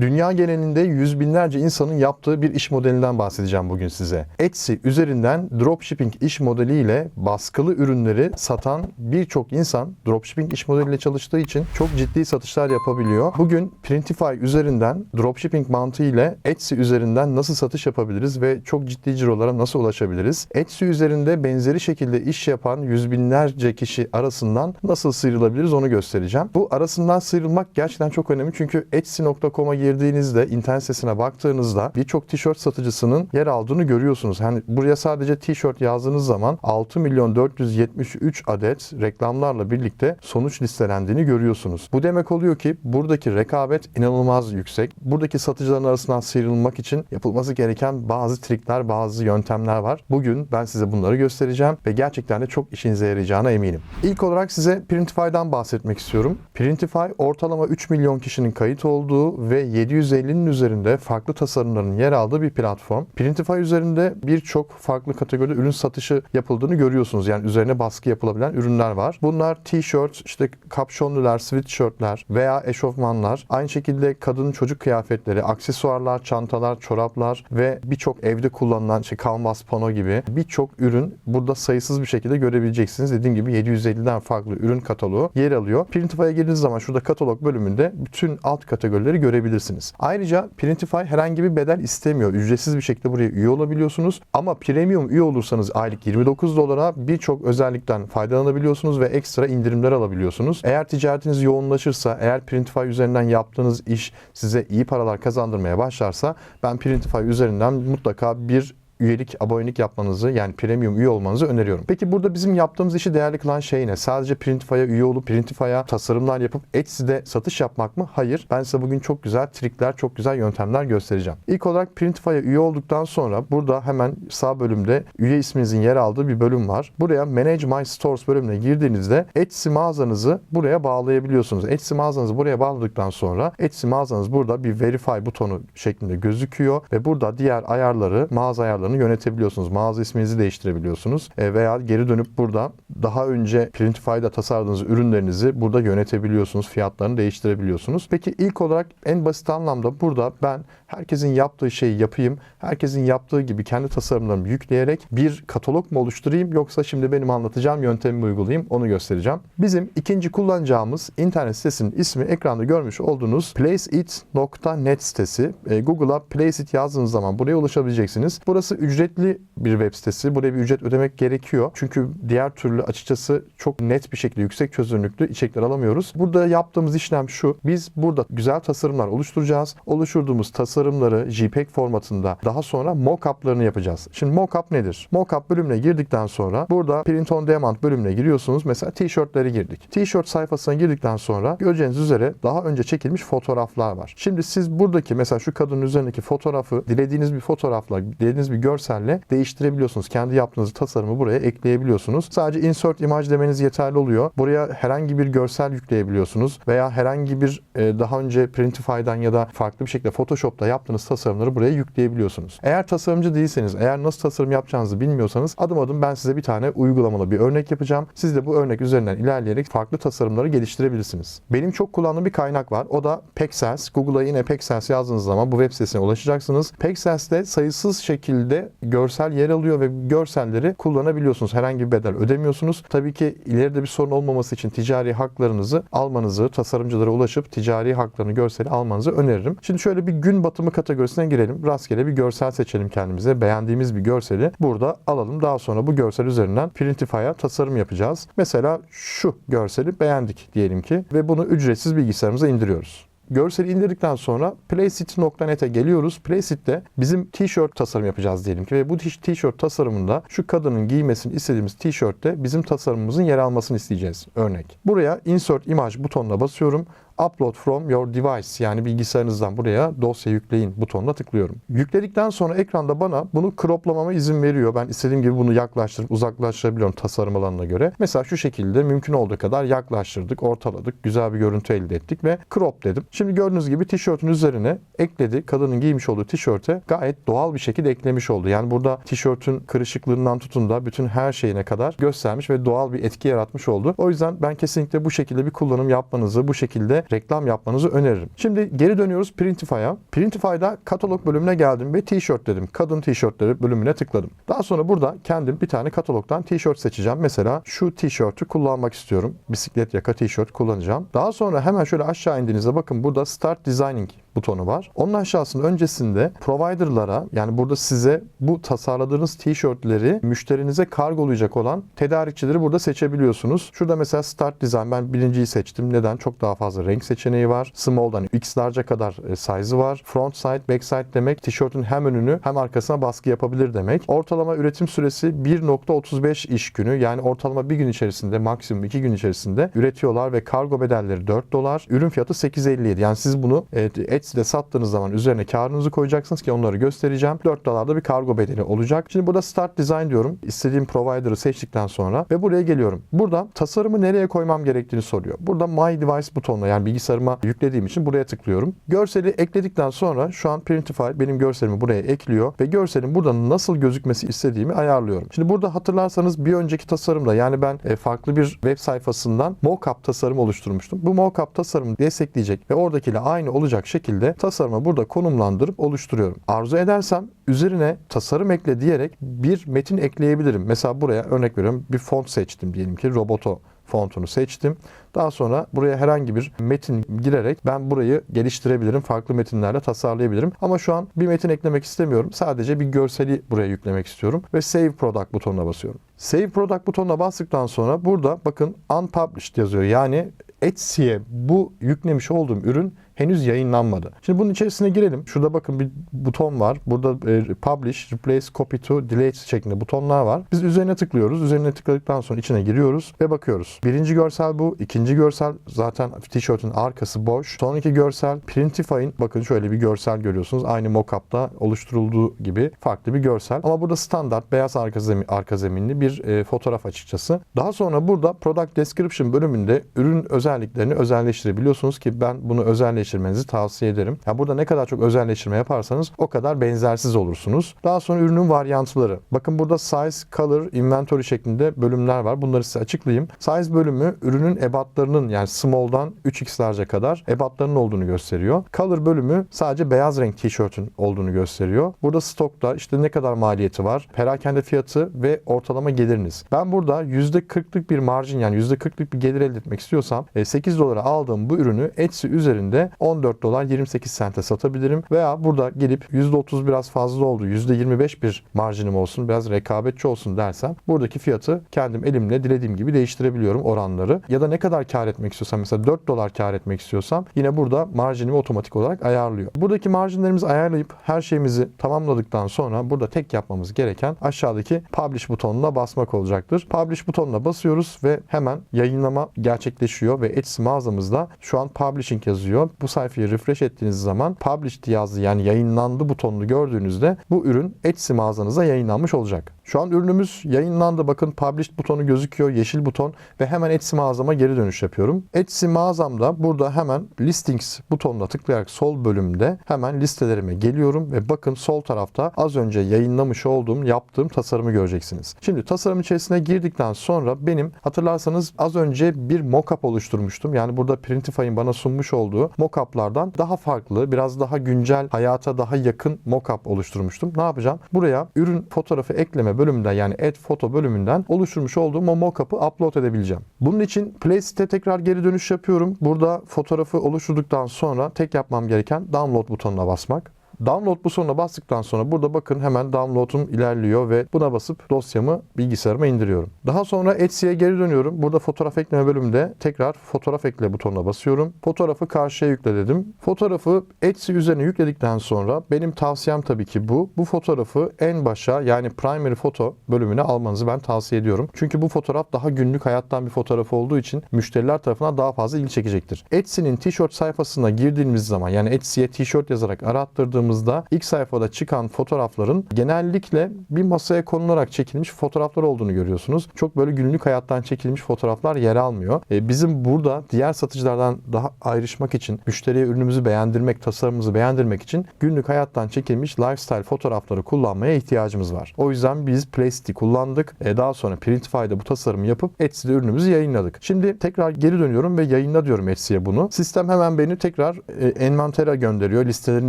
Dünya genelinde yüz binlerce insanın yaptığı bir iş modelinden bahsedeceğim bugün size. Etsy üzerinden dropshipping iş modeliyle baskılı ürünleri satan birçok insan dropshipping iş modeliyle çalıştığı için çok ciddi satışlar yapabiliyor. Bugün Printify üzerinden dropshipping mantığı ile Etsy üzerinden nasıl satış yapabiliriz ve çok ciddi cirolara nasıl ulaşabiliriz? Etsy üzerinde benzeri şekilde iş yapan yüz binlerce kişi arasından nasıl sıyrılabiliriz onu göstereceğim. Bu arasından sıyrılmak gerçekten çok önemli çünkü Etsy.com'a girdiğinizde, internet sitesine baktığınızda birçok tişört satıcısının yer aldığını görüyorsunuz. Hani buraya sadece tişört yazdığınız zaman 6 milyon 473 adet reklamlarla birlikte sonuç listelendiğini görüyorsunuz. Bu demek oluyor ki buradaki rekabet inanılmaz yüksek. Buradaki satıcıların arasından sıyrılmak için yapılması gereken bazı trikler, bazı yöntemler var. Bugün ben size bunları göstereceğim ve gerçekten de çok işinize yarayacağına eminim. İlk olarak size Printify'dan bahsetmek istiyorum. Printify ortalama 3 milyon kişinin kayıt olduğu ve 750'nin üzerinde farklı tasarımların yer aldığı bir platform. Printify üzerinde birçok farklı kategoride ürün satışı yapıldığını görüyorsunuz. Yani üzerine baskı yapılabilen ürünler var. Bunlar t-shirt, işte kapşonlular, sweatshirtler veya eşofmanlar. Aynı şekilde kadın çocuk kıyafetleri, aksesuarlar, çantalar, çoraplar ve birçok evde kullanılan işte kanvas, pano gibi birçok ürün burada sayısız bir şekilde görebileceksiniz. Dediğim gibi 750'den farklı ürün kataloğu yer alıyor. Printify'a girdiğiniz zaman şurada katalog bölümünde bütün alt kategorileri görebilirsiniz. Ayrıca Printify herhangi bir bedel istemiyor. Ücretsiz bir şekilde buraya üye olabiliyorsunuz. Ama premium üye olursanız aylık 29 dolara birçok özellikten faydalanabiliyorsunuz ve ekstra indirimler alabiliyorsunuz. Eğer ticaretiniz yoğunlaşırsa, eğer Printify üzerinden yaptığınız iş size iyi paralar kazandırmaya başlarsa ben Printify üzerinden mutlaka bir üyelik, abonelik yapmanızı yani premium üye olmanızı öneriyorum. Peki burada bizim yaptığımız işi değerli kılan şey ne? Sadece Printify'a üye olup Printify'a tasarımlar yapıp Etsy'de satış yapmak mı? Hayır. Ben size bugün çok güzel trikler, çok güzel yöntemler göstereceğim. İlk olarak Printify'a üye olduktan sonra burada hemen sağ bölümde üye isminizin yer aldığı bir bölüm var. Buraya Manage My Stores bölümüne girdiğinizde Etsy mağazanızı buraya bağlayabiliyorsunuz. Etsy mağazanızı buraya bağladıktan sonra Etsy mağazanız burada bir Verify butonu şeklinde gözüküyor ve burada diğer ayarları, mağaza ayarlarını yönetebiliyorsunuz. Mağaza isminizi değiştirebiliyorsunuz. E, veya geri dönüp burada daha önce Printify'da tasarladığınız ürünlerinizi burada yönetebiliyorsunuz. Fiyatlarını değiştirebiliyorsunuz. Peki ilk olarak en basit anlamda burada ben herkesin yaptığı şeyi yapayım. Herkesin yaptığı gibi kendi tasarımlarımı yükleyerek bir katalog mu oluşturayım yoksa şimdi benim anlatacağım yöntemimi uygulayayım onu göstereceğim. Bizim ikinci kullanacağımız internet sitesinin ismi ekranda görmüş olduğunuz placeit.net sitesi. E, Google'a Placeit yazdığınız zaman buraya ulaşabileceksiniz. Burası ücretli bir web sitesi. Buraya bir ücret ödemek gerekiyor. Çünkü diğer türlü açıkçası çok net bir şekilde yüksek çözünürlüklü içerikler alamıyoruz. Burada yaptığımız işlem şu. Biz burada güzel tasarımlar oluşturacağız. Oluşturduğumuz tasarımları JPEG formatında daha sonra mock-up'larını yapacağız. Şimdi mock-up nedir? Mock-up bölümüne girdikten sonra burada print on demand bölümüne giriyorsunuz. Mesela tişörtleri girdik. Tişört sayfasına girdikten sonra göreceğiniz üzere daha önce çekilmiş fotoğraflar var. Şimdi siz buradaki mesela şu kadının üzerindeki fotoğrafı dilediğiniz bir fotoğrafla, dilediğiniz bir görselle değiştirebiliyorsunuz. Kendi yaptığınız tasarımı buraya ekleyebiliyorsunuz. Sadece insert image demeniz yeterli oluyor. Buraya herhangi bir görsel yükleyebiliyorsunuz veya herhangi bir e, daha önce Printify'dan ya da farklı bir şekilde Photoshop'ta yaptığınız tasarımları buraya yükleyebiliyorsunuz. Eğer tasarımcı değilseniz, eğer nasıl tasarım yapacağınızı bilmiyorsanız adım adım ben size bir tane uygulamalı bir örnek yapacağım. Siz de bu örnek üzerinden ilerleyerek farklı tasarımları geliştirebilirsiniz. Benim çok kullandığım bir kaynak var. O da Pexels. Google'a yine Pexels yazdığınız zaman bu web sitesine ulaşacaksınız. Pexels'te sayısız şekilde görsel yer alıyor ve görselleri kullanabiliyorsunuz. Herhangi bir bedel ödemiyorsunuz. Tabii ki ileride bir sorun olmaması için ticari haklarınızı almanızı, tasarımcılara ulaşıp ticari haklarını, görseli almanızı öneririm. Şimdi şöyle bir gün batımı kategorisine girelim. Rastgele bir görsel seçelim kendimize. Beğendiğimiz bir görseli burada alalım. Daha sonra bu görsel üzerinden Printify'a tasarım yapacağız. Mesela şu görseli beğendik diyelim ki ve bunu ücretsiz bilgisayarımıza indiriyoruz. Görseli indirdikten sonra Placeit.net'e geliyoruz. Placeit'te bizim tişört tasarım yapacağız diyelim ki ve bu tiş- tişört tasarımında şu kadının giymesini istediğimiz tişörtte bizim tasarımımızın yer almasını isteyeceğiz. Örnek. Buraya Insert Image butonuna basıyorum. Upload from your device yani bilgisayarınızdan buraya dosya yükleyin butonuna tıklıyorum. Yükledikten sonra ekranda bana bunu croplamama izin veriyor. Ben istediğim gibi bunu yaklaştırıp uzaklaştırabiliyorum tasarım alanına göre. Mesela şu şekilde mümkün olduğu kadar yaklaştırdık, ortaladık, güzel bir görüntü elde ettik ve crop dedim. Şimdi gördüğünüz gibi tişörtün üzerine ekledi. Kadının giymiş olduğu tişörte gayet doğal bir şekilde eklemiş oldu. Yani burada tişörtün kırışıklığından tutun da bütün her şeyine kadar göstermiş ve doğal bir etki yaratmış oldu. O yüzden ben kesinlikle bu şekilde bir kullanım yapmanızı, bu şekilde reklam yapmanızı öneririm. Şimdi geri dönüyoruz Printify'a. Printify'da katalog bölümüne geldim ve tişört dedim. Kadın tişörtleri bölümüne tıkladım. Daha sonra burada kendim bir tane katalogdan tişört seçeceğim. Mesela şu tişörtü kullanmak istiyorum. Bisiklet yaka tişört kullanacağım. Daha sonra hemen şöyle aşağı indiğinizde bakın burada Start Designing butonu var. Onun aşağısında öncesinde providerlara yani burada size bu tasarladığınız tişörtleri müşterinize kargolayacak olan tedarikçileri burada seçebiliyorsunuz. Şurada mesela Start Design ben birinciyi seçtim. Neden? Çok daha fazla renk seçeneği var. Small'dan X large'a kadar e, size'ı var. Front side, back side demek tişörtün hem önünü hem arkasına baskı yapabilir demek. Ortalama üretim süresi 1.35 iş günü. Yani ortalama bir gün içerisinde maksimum 2 gün içerisinde üretiyorlar ve kargo bedelleri 4 dolar. Ürün fiyatı 8.57. Yani siz bunu e, Etsy'de sattığınız zaman üzerine karınızı koyacaksınız ki onları göstereceğim. 4 dolarda bir kargo bedeli olacak. Şimdi burada Start Design diyorum. İstediğim provider'ı seçtikten sonra ve buraya geliyorum. Burada tasarımı nereye koymam gerektiğini soruyor. Burada My Device butonuna yani bilgisayarıma yüklediğim için buraya tıklıyorum. Görseli ekledikten sonra şu an Printify benim görselimi buraya ekliyor ve görselin burada nasıl gözükmesi istediğimi ayarlıyorum. Şimdi burada hatırlarsanız bir önceki tasarımda yani ben e, farklı bir web sayfasından mockup tasarım oluşturmuştum. Bu mockup tasarımı destekleyecek ve oradakiyle aynı olacak şekilde tasarımı burada konumlandırıp oluşturuyorum. Arzu edersem üzerine tasarım ekle diyerek bir metin ekleyebilirim. Mesela buraya örnek veriyorum bir font seçtim diyelim ki Roboto fontunu seçtim. Daha sonra buraya herhangi bir metin girerek ben burayı geliştirebilirim. Farklı metinlerle tasarlayabilirim. Ama şu an bir metin eklemek istemiyorum. Sadece bir görseli buraya yüklemek istiyorum. Ve Save Product butonuna basıyorum. Save Product butonuna bastıktan sonra burada bakın Unpublished yazıyor. Yani Etsy'ye bu yüklemiş olduğum ürün henüz yayınlanmadı. Şimdi bunun içerisine girelim. Şurada bakın bir buton var. Burada e, Publish, Replace, Copy to, Delete şeklinde butonlar var. Biz üzerine tıklıyoruz. Üzerine tıkladıktan sonra içine giriyoruz ve bakıyoruz. Birinci görsel bu. ikinci görsel zaten tişörtün arkası boş. Sonraki görsel Printify'in bakın şöyle bir görsel görüyorsunuz. Aynı mockup'ta oluşturulduğu gibi farklı bir görsel. Ama burada standart beyaz arka, zemin, arka zeminli bir e, fotoğraf açıkçası. Daha sonra burada Product Description bölümünde ürün özelliklerini özelleştirebiliyorsunuz ki ben bunu özelleştirmenizi tavsiye ederim. Ya burada ne kadar çok özelleştirme yaparsanız o kadar benzersiz olursunuz. Daha sonra ürünün varyantları. Bakın burada size, color, inventory şeklinde bölümler var. Bunları size açıklayayım. Size bölümü ürünün ebatlarının yani small'dan 3x'lerce kadar ebatlarının olduğunu gösteriyor. Color bölümü sadece beyaz renk tişörtün olduğunu gösteriyor. Burada stokta işte ne kadar maliyeti var, perakende fiyatı ve ortalama geliriniz. Ben burada %40'lık bir marjin yani %40'lık bir gelir elde etmek istiyorsam 8 dolara aldığım bu ürünü Etsy üzerinde 14 dolar 28 sente satabilirim. Veya burada gelip %30 biraz fazla oldu, %25 bir marjinim olsun, biraz rekabetçi olsun dersem buradaki fiyatı kendim elimle dilediğim gibi değiştirebiliyorum oranları. Ya da ne kadar kar etmek istiyorsam mesela 4 dolar kar etmek istiyorsam yine burada marjinimi otomatik olarak ayarlıyor. Buradaki marjinlerimizi ayarlayıp her şeyimizi tamamladıktan sonra burada tek yapmamız gereken aşağıdaki Publish butonuna basmak olacaktır. Publish butonuna basıyoruz ve hemen yayınlama gerçekleşiyor ve Etsy mağazamızda şu an Publishing yazıyor. Bu sayfayı refresh ettiğiniz zaman Published yazdı yani yayınlandı butonunu gördüğünüzde bu ürün Etsy mağazanıza yayınlanmış olacak. Şu an ürünümüz yayınlandı. Bakın Published butonu gözüküyor. Yeşil buton ve hemen Etsy mağazama geri dönüş yapıyorum. Etsy mağazamda burada hemen Listings butonuna tıklayarak sol bölümde hemen listelerime geliyorum ve bakın sol tarafta az önce yayınlamış olduğum, yaptığım tasarımı göreceksiniz. Şimdi tasarım içerisine girdikten sonra benim hatırlarsanız az önce bir mockup oluşturmuştum. Yani burada Printify'in bana sunmuş olduğu mockuplardan daha farklı, biraz daha güncel, hayata daha yakın mockup oluşturmuştum. Ne yapacağım? Buraya ürün fotoğrafı ekleme bölümünden yani add foto bölümünden oluşturmuş olduğum o mockup'ı upload edebileceğim. Bunun için Playlist'e tekrar geri dönüş yapıyorum. Burada fotoğrafı oluşturduktan sonra tek yapmam gereken download butonuna basmak. Download butonuna bastıktan sonra burada bakın hemen download'um ilerliyor ve buna basıp dosyamı bilgisayarıma indiriyorum. Daha sonra Etsy'ye geri dönüyorum. Burada fotoğraf ekleme bölümünde tekrar fotoğraf ekle butonuna basıyorum. Fotoğrafı karşıya yükle dedim. Fotoğrafı Etsy üzerine yükledikten sonra benim tavsiyem tabii ki bu. Bu fotoğrafı en başa yani primary foto bölümüne almanızı ben tavsiye ediyorum. Çünkü bu fotoğraf daha günlük hayattan bir fotoğraf olduğu için müşteriler tarafından daha fazla ilgi çekecektir. Etsy'nin tişört sayfasına girdiğimiz zaman yani Etsy'ye tişört yazarak arattırdığımız tıkladığımızda ilk sayfada çıkan fotoğrafların genellikle bir masaya konularak çekilmiş fotoğraflar olduğunu görüyorsunuz. Çok böyle günlük hayattan çekilmiş fotoğraflar yer almıyor. E, bizim burada diğer satıcılardan daha ayrışmak için, müşteriye ürünümüzü beğendirmek, tasarımımızı beğendirmek için günlük hayattan çekilmiş lifestyle fotoğrafları kullanmaya ihtiyacımız var. O yüzden biz Placeit'i kullandık. E, daha sonra Printify'da bu tasarımı yapıp Etsy'de ürünümüzü yayınladık. Şimdi tekrar geri dönüyorum ve yayınla diyorum Etsy'ye bunu. Sistem hemen beni tekrar e, envantere gönderiyor, listelerin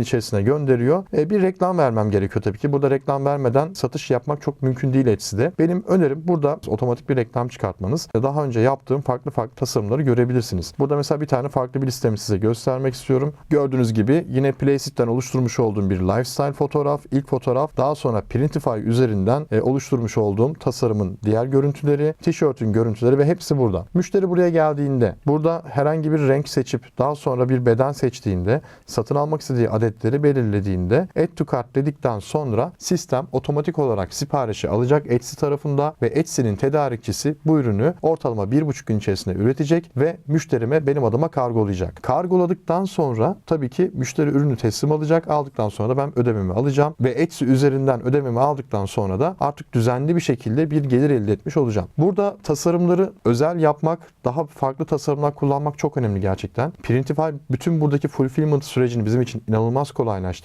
içerisine gönderiyor. E, bir reklam vermem gerekiyor tabii ki. Burada reklam vermeden satış yapmak çok mümkün değil Etsy'de. Benim önerim burada otomatik bir reklam çıkartmanız. Daha önce yaptığım farklı farklı tasarımları görebilirsiniz. Burada mesela bir tane farklı bir listemi size göstermek istiyorum. Gördüğünüz gibi yine Placit'ten oluşturmuş olduğum bir lifestyle fotoğraf, ilk fotoğraf. Daha sonra Printify üzerinden e, oluşturmuş olduğum tasarımın diğer görüntüleri, tişörtün görüntüleri ve hepsi burada. Müşteri buraya geldiğinde burada herhangi bir renk seçip daha sonra bir beden seçtiğinde satın almak istediği adetleri belirlediğinde Add to Cart dedikten sonra sistem otomatik olarak siparişi alacak Etsy tarafında ve Etsy'nin tedarikçisi bu ürünü ortalama 1,5 gün içerisinde üretecek ve müşterime benim adıma kargolayacak. Kargoladıktan sonra tabii ki müşteri ürünü teslim alacak. Aldıktan sonra da ben ödememi alacağım ve Etsy üzerinden ödememi aldıktan sonra da artık düzenli bir şekilde bir gelir elde etmiş olacağım. Burada tasarımları özel yapmak, daha farklı tasarımlar kullanmak çok önemli gerçekten. Printify bütün buradaki fulfillment sürecini bizim için inanılmaz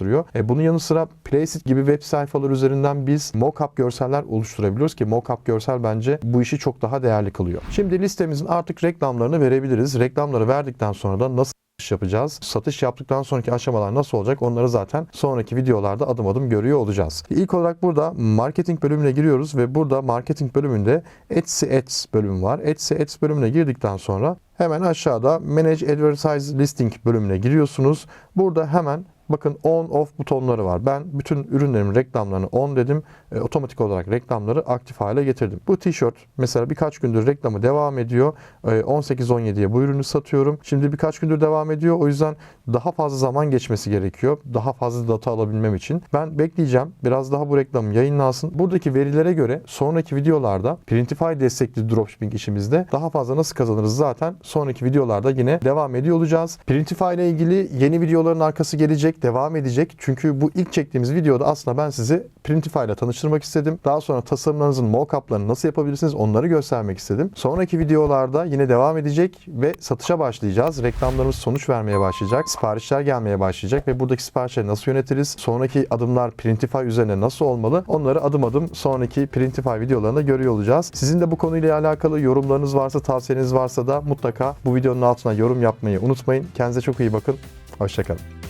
kolaylaştırıyor. E, bunun yanı sıra Placeit gibi web sayfalar üzerinden biz mockup görseller oluşturabiliyoruz ki mockup görsel bence bu işi çok daha değerli kılıyor. Şimdi listemizin artık reklamlarını verebiliriz. Reklamları verdikten sonra da nasıl satış yapacağız. Satış yaptıktan sonraki aşamalar nasıl olacak onları zaten sonraki videolarda adım adım görüyor olacağız. İlk olarak burada marketing bölümüne giriyoruz ve burada marketing bölümünde Etsy Ads bölümü var. Etsy Ads bölümüne girdikten sonra hemen aşağıda Manage Advertise Listing bölümüne giriyorsunuz. Burada hemen Bakın on off butonları var. Ben bütün ürünlerimin reklamlarını on dedim. E, otomatik olarak reklamları aktif hale getirdim. Bu tişört mesela birkaç gündür reklamı devam ediyor. E, 18-17'ye bu ürünü satıyorum. Şimdi birkaç gündür devam ediyor. O yüzden daha fazla zaman geçmesi gerekiyor. Daha fazla data alabilmem için. Ben bekleyeceğim. Biraz daha bu reklam yayınlansın. Buradaki verilere göre sonraki videolarda Printify destekli dropshipping işimizde daha fazla nasıl kazanırız zaten sonraki videolarda yine devam ediyor olacağız. Printify ile ilgili yeni videoların arkası gelecek devam edecek. Çünkü bu ilk çektiğimiz videoda aslında ben sizi Printify ile tanıştırmak istedim. Daha sonra tasarımlarınızın mock-up'larını nasıl yapabilirsiniz onları göstermek istedim. Sonraki videolarda yine devam edecek ve satışa başlayacağız. Reklamlarımız sonuç vermeye başlayacak. Siparişler gelmeye başlayacak ve buradaki siparişleri nasıl yönetiriz? Sonraki adımlar Printify üzerine nasıl olmalı? Onları adım adım sonraki Printify videolarında görüyor olacağız. Sizin de bu konuyla alakalı yorumlarınız varsa, tavsiyeniz varsa da mutlaka bu videonun altına yorum yapmayı unutmayın. Kendinize çok iyi bakın. Hoşçakalın.